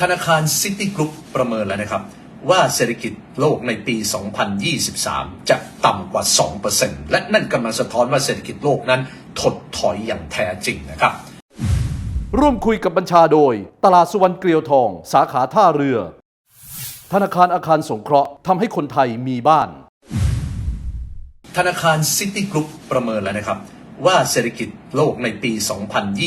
ธนาคารซิตี้กรุ๊ปประเมินแล้วนะครับ ว่าเศรษฐกิจโลกในปี 2023 จะต่ำกว่า 2%และนั่นกำลังสะท้อนว่าเศรษฐกิจโลกนั้นถดถอยอย่างแท้จริงนะครับ ร่วมคุยกับบัญชาโดย ตลาดสุวรรณเกลียวทอง สาขาท่าเรือ ธนาคารอาคารสงเคราะห์ทำให้คนไทยมีบ้าน ธนาคารซิตี้กรุ๊ปประเมินแล้วนะครับ ว่าเศรษฐกิจโลกในปี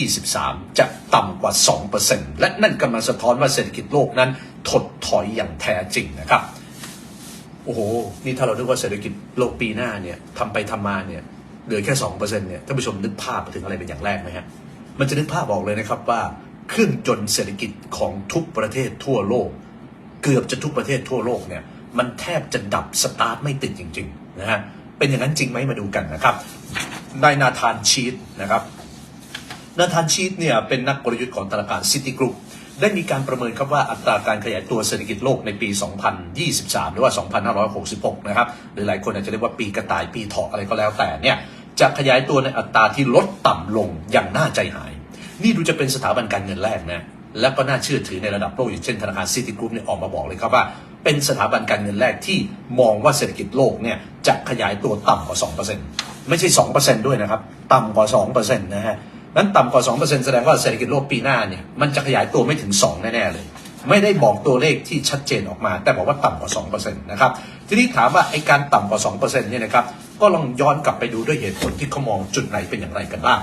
2023 จะต่ำกว่า 2%และนั่นกำลังสะท้อนว่าเศรษฐกิจโลกนั้นถดถอยอย่างแท้จริงนะครับ โอ้โห นี่ถ้าเรานึกว่าเศรษฐกิจโลกปีหน้าเนี่ยทำไปทำมาเนี่ยเหลือแค่ 2%เนี่ยท่านผู้ชมนึกภาพถึงอะไรเป็นอย่างแรกไหมฮะ มันจะนึกภาพออกเลยนะครับว่าเครื่องจนเศรษฐกิจของทุกประเทศทั่วโลก เกือบจะทุกประเทศทั่วโลกเนี่ยมันแทบจะดับสตาร์ทไม่ติดจริงๆนะฮะเป็นอย่างนั้นจริงไหมมาดูกันนะครับ นายนาธานชีตนะครับ นาธานชีตเนี่ยเป็นนักกลยุทธ์ของธนาคารซิตี้กรุ๊ปได้มีการประเมินครับว่าอัตราการขยายตัวเศรษฐกิจโลกในปี 2023 หรือว่า 2566 นะครับ หรือหลายคนอาจจะเรียกว่าปีกระต่ายปีเถาะอะไรก็แล้วแต่เนี่ย จะขยายตัวในอัตราที่ลดต่ำลงอย่างน่าใจหาย นี่ดูจะเป็นสถาบันการเงินแรกนะ และก็น่าเชื่อถือในระดับโลกอย่างเช่นธนาคารซิตี้กรุ๊ปเนี่ยออกมาบอกเลยครับว่า เป็นสถาบันการเงินแรกที่มองว่าเศรษฐกิจโลกเนี่ยจะขยายตัวต่ำกว่า 2% ไม่ใช่ 2%ด้วยนะครับ ต่ำกว่า 2%นะฮะนั้นต่ำกว่า 2%แสดงว่าเศรษฐกิจโลกปีหน้าเนี่ยมันจะขยายตัวไม่ถึง 2 แน่ ๆ เลย ไม่ได้บอกตัวเลขที่ชัดเจนออกมา แต่บอกว่าต่ำกว่า 2%นะครับทีนี้ถามว่าไอ้การต่ำกว่า 2%เนี่ยนะครับก็ลองย้อนกลับไปดูด้วยเหตุผลที่เขามองจุดไหนเป็นอย่างไรกันบ้าง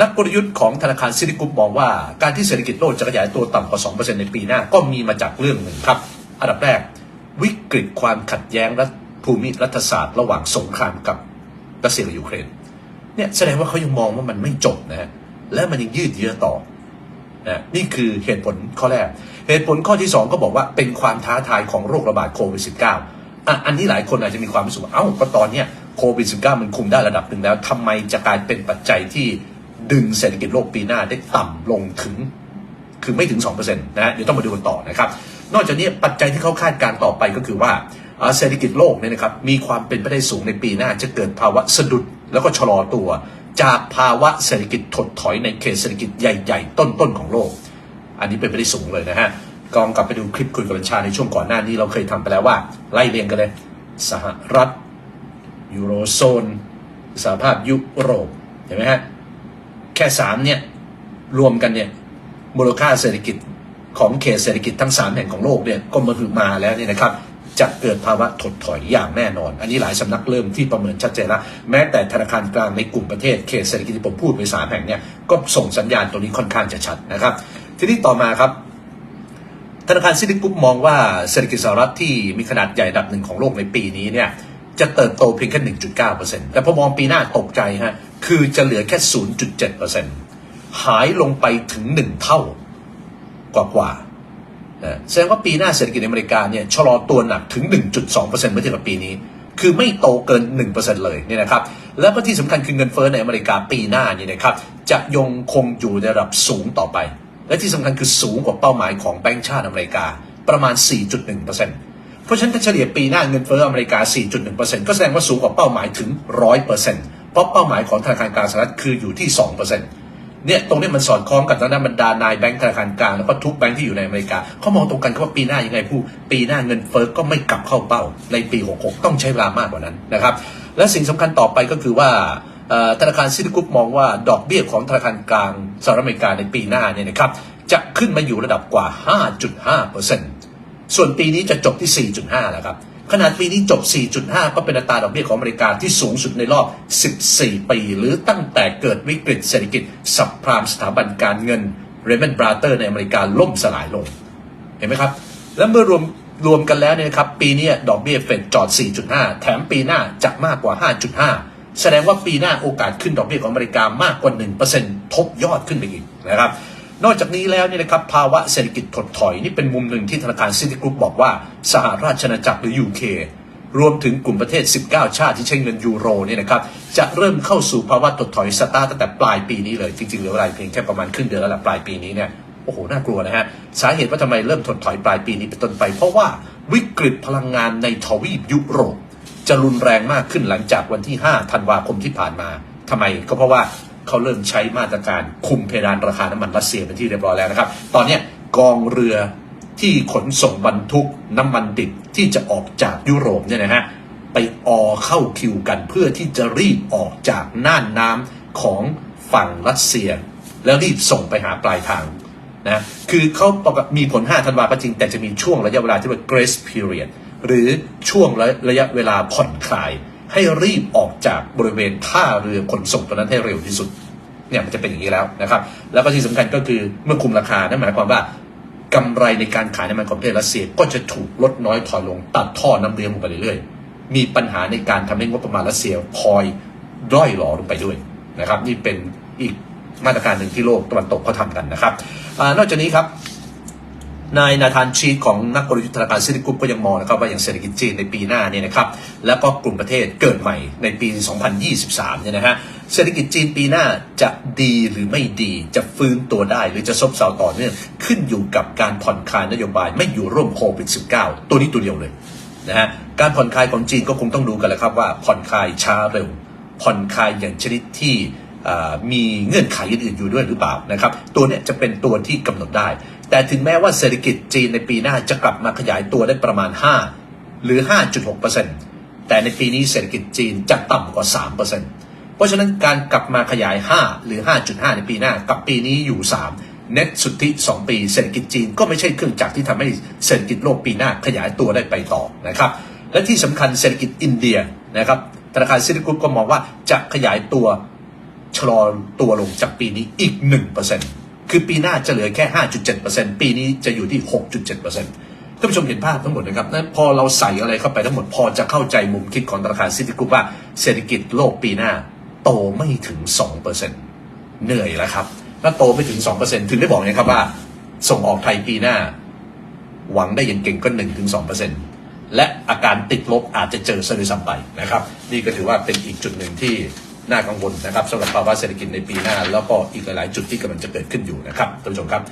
นักกลยุทธ์ของธนาคารซิติกรุ๊ปมองว่าการที่เศรษฐกิจโลกจะขยายตัวต่ำกว่า 2%ในปีหน้าก็มีมาจากเรื่องหนึ่งครับ อันดับแรก วิกฤตความขัดแย้งรัฐภูมิรัฐศาสตร์ ระหว่างสงครามกับ รัสเซียกับยูเครนเนี่ยแสดงว่าเขายังมองว่ามันไม่จบนะฮะและมันยังยืดเยื้อต่อนะนี่คือเหตุผลข้อแรก เหตุผลข้อที่สองก็บอกว่าเป็นความท้าทายของโรคระบาดโควิด -19 อะอันนี้หลายคนอาจจะมีความรู้สึกว่าเอ้าก็ตอนเนี้ยโควิด -19 มันคุมได้ระดับหนึ่งแล้วทำไมจะกลายเป็นปัจจัยที่ดึงเศรษฐกิจโลกปีหน้าได้ต่ำลงถึง คือไม่ถึง2%นะฮะเดี๋ยวต้องมาดูกันต่อนะครับ นอกจากนี้ปัจจัยที่เขาคาดการณ์ต่อไปก็คือว่า เศรษฐกิจโลกเนี่ยนะครับมีความเป็นไปได้สูงในปีหน้าจะเกิดภาวะสะดุดแล้วก็ชะลอตัว จากภาวะเศรษฐกิจถดถอยในเขตเศรษฐกิจใหญ่ ๆ ต้นๆของโลก อันนี้เป็นไปได้สูงเลยนะฮะกองกลับไปดูคลิปคุยกับบัญชาในช่วงก่อนหน้านี้เราเคยทำไปแล้วว่า ไล่เรียงกันเลย สหรัฐยูโรโซนสหภาพยุโรปเห็นไหมฮะแค่สามเนี่ยรวมกันเนี่ยมูลค่าเศรษฐกิจของเขตเศรษฐกิจทั้งสามแห่งของโลกเนี่ยก็มาถึงมาแล้วเนี่ยนะครับ จะเกิดภาวะถดถอยอย่างแน่นอน อันนี้หลายสำนักเริ่มที่ประเมินชัดเจนแล้ว แม้แต่ธนาคารกลางในกลุ่มประเทศเขตเศรษฐกิจที่ผมพูดไปสามแห่งเนี่ยก็ส่งสัญญาณตรงนี้ค่อนข้างจะชัดนะครับ ทีนี้ต่อมาครับธนาคารซิติกรุ๊ปมองว่าเศรษฐกิจสหรัฐที่มีขนาดใหญ่ดับหนึ่งของโลกในปีนี้เนี่ยจะเติบโตเพียงแค่ 1.9%แต่พอมองปีหน้าตกใจฮะคือจะเหลือแค่ 0.7%หายลงไปถึง 1 เท่ากว่ากว่า นะแสดงว่าปีหน้าเศรษฐกิจอเมริกาเนี่ยชะลอตัวหนักถึง 1.2%เมื่อเทียบกับปีนี้ คือไม่โตเกิน 1%เลยเนี่ยนะครับ แล้วก็ที่สำคัญคือเงินเฟ้อในอเมริกาปีหน้านี่นะครับจะยังคงอยู่ในระดับสูงต่อไป และที่สำคัญคือสูงกว่าเป้าหมายของแบงก์ชาติอเมริกาประมาณ 4.1%เพราะฉะนั้นถ้าเฉลี่ยปีหน้าเงินเฟ้ออเมริกา 4.1%ก็แสดงว่าสูงกว่าเป้าหมายถึง 100%เพราะเป้าหมายของธนาคารกลางสหรัฐคืออยู่ที่ 2% เนี่ยตรงนี้มันสอดคล้องกับทางด้านบรรดานายแบงก์ธนาคารกลางแล้วก็ทุกแบงก์ที่อยู่ในอเมริกาเขามองตรงกันว่าปีหน้ายังไงผู้ปีหน้าเงินเฟ้อก็ไม่กลับเข้าเป้าในปี 66 ต้องใช้เวลามากกว่านั้นนะครับและสิ่งสำคัญต่อไปก็คือว่าธนาคารซิติกรุ๊ปมองว่าดอกเบี้ยของธนาคารกลางสหรัฐอเมริกาในปีหน้าเนี่ยนะครับจะขึ้นมาอยู่ระดับกว่า 5.5%ส่วนปีนี้จะจบที่ 4.5แล้วครับ ขนาดปีนี้จบ 4.5 ก็เป็นอัตราดอกเบี้ยของอเมริกาที่สูงสุดในรอบ 14 ปี หรือตั้งแต่เกิดวิกฤตเศรษฐกิจสับพรามสถาบันการเงินเรเมนบราเตอร์ในอเมริกาล่มสลายลง เห็นไหมครับ แล้วเมื่อรวมรวมกันแล้วเนี่ยครับ ปีนี้ดอกเบี้ยเฟดจอด 4.5 แถมปีหน้าจะมากกว่า 5.5 แสดงว่าปีหน้าโอกาสขึ้นดอกเบี้ยของอเมริกามากกว่า 1%ทบยอดขึ้นไปอีกนะครับ นอกจากนี้แล้วเนี่ยนะครับภาวะเศรษฐกิจถดถอยนี่เป็นมุมหนึ่งที่ธนาคารซิตี้กรุ๊ปบอกว่าสหราชอาณาจักรหรือ UK รวมถึงกลุ่มประเทศ 19 ชาติที่ใช้เงินยูโรเนี่ยนะครับจะเริ่มเข้าสู่ภาวะถดถอยสตาร์ตั้งแต่ปลายปีนี้เลย จริงๆเหลือเวลาเพียงแค่ประมาณครึ่งเดือนแล้วละปลายปีนี้เนี่ยโอ้โหน่ากลัวนะฮะสาเหตุว่าทำไมเริ่มถดถอยปลายปีนี้เป็นต้นไป เพราะว่าวิกฤตพลังงานในทวีปยุโรปจะรุนแรงมากขึ้นหลังจากวันที่ 5 ธันวาคมที่ผ่านมาทำไมก็เพราะว่า เขาเริ่มใช้มาตรการคุมเพดานราคาน้ำมันรัสเซียเป็นที่เรียบร้อยแล้วนะครับ ตอนนี้กองเรือที่ขนส่งบรรทุกน้ำมันดิบที่จะออกจากยุโรปเนี่ยนะฮะไปออเข้าคิวกันเพื่อที่จะรีบออกจากน่านน้ำของฝั่งรัสเซีย แล้วรีบส่งไปหาปลายทางนะคือเขาบอกมีผล 5 ธันวาก็จริง แต่จะมีช่วงระยะเวลาที่เรียกว่า grace period หรือช่วงระระยะเวลาผ่อนคลาย ให้รีบออกจากบริเวณท่าเรือขนส่งตัวนั้นให้เร็วที่สุดเนี่ยมันจะเป็นอย่างนี้แล้วนะครับ แล้วก็ที่สำคัญก็คือเมื่อคุมราคานั่นหมายความว่ากำไรในการขายน้ำมันของประเทศรัสเซียก็จะถูกลดน้อยถอยลงตัดท่อน้ำเลี้ยงลงไปเรื่อยๆมีปัญหาในการทำให้งบประมาณรัสเซียพลอยด้อยหลอลงไปด้วยนะครับ นี่เป็นอีกมาตรการหนึ่งที่โลกตะวันตกเขาทำกันนะครับอนอกจากนี้ครับ นายนาธานชีของนักกลยุทธ์ธนาคารซิติกรุ๊ปก็ยังมองนะครับว่าอย่างเศรษฐกิจจีนในปีหน้าเนี่ยนะครับแล้วก็กลุ่มประเทศเกิดใหม่ในปี 2023 เนี่ยนะฮะเศรษฐกิจจีนปีหน้าจะดีหรือไม่ดีจะฟื้นตัวได้หรือจะซบเซาต่อเนื่องขึ้นอยู่กับการผ่อนคลายนโยบายไม่อยู่ร่วมโควิด -19 ตัวนี้ตัวเดียวเลยนะฮะการผ่อนคลายของจีนก็คงต้องดูกันแหละครับว่าผ่อนคลายช้าเร็ว ผ่อนคลายอย่างชนิดที่มีเงื่อนไขอื่นๆอยู่ด้วยหรือเปล่านะครับ ตัวเนี้ยจะเป็นตัวที่กำหนดได้ แต่ถึงแม้ว่าเศรษฐกิจจีนในปีหน้าจะกลับมาขยายตัวได้ประมาณ 5 หรือ 5.6%แต่ในปีนี้เศรษฐกิจจีนจะต่ำกว่า 3%เพราะฉะนั้นการกลับมาขยาย 5 หรือ 5.5 ในปีหน้า กับปีนี้อยู่ 3 เน็ตสุทธิ 2 ปีเศรษฐกิจจีนก็ไม่ใช่เครื่องจักรที่ทำให้เศรษฐกิจโลกปีหน้าขยายตัวได้ไปต่อนะครับ และที่สำคัญเศรษฐกิจอินเดียนะครับธนาคารซิติกรุ๊ปก็มองว่าจะขยายตัวชะลอตัวลงจากปีนี้อีก 1% คือปีหน้าจะเหลือแค่ 5.7%ปีนี้จะอยู่ที่ 6.7%ท่านผู้ชมเห็นภาพทั้งหมดนะครับนั้นพอเราใส่อะไรเข้าไปทั้งหมดพอจะเข้าใจมุมคิดของธนาคารซิติกรุ๊ปว่าเศรษฐกิจโลกปีหน้า โตไม่ถึง 2%เหนื่อยแล้วครับถ้าโตไม่ถึง 2%ถึงได้บอกนะครับว่า ส่งออกไทยปีหน้า หวังได้ย่งเก่งก็ 1-2%และอาการติดลบอาจจะเจอซะด้วยซ้ำไปนะครับ นี่ก็ถือว่าเป็นอีกจุดหนึ่งที่ น่ากังวลนะครับสำหรับภาวะเศรษฐกิจในปีหน้า แล้วก็อีกหลายๆจุดที่กำลังจะเกิดขึ้นอยู่นะครับท่านผู้ชมครับ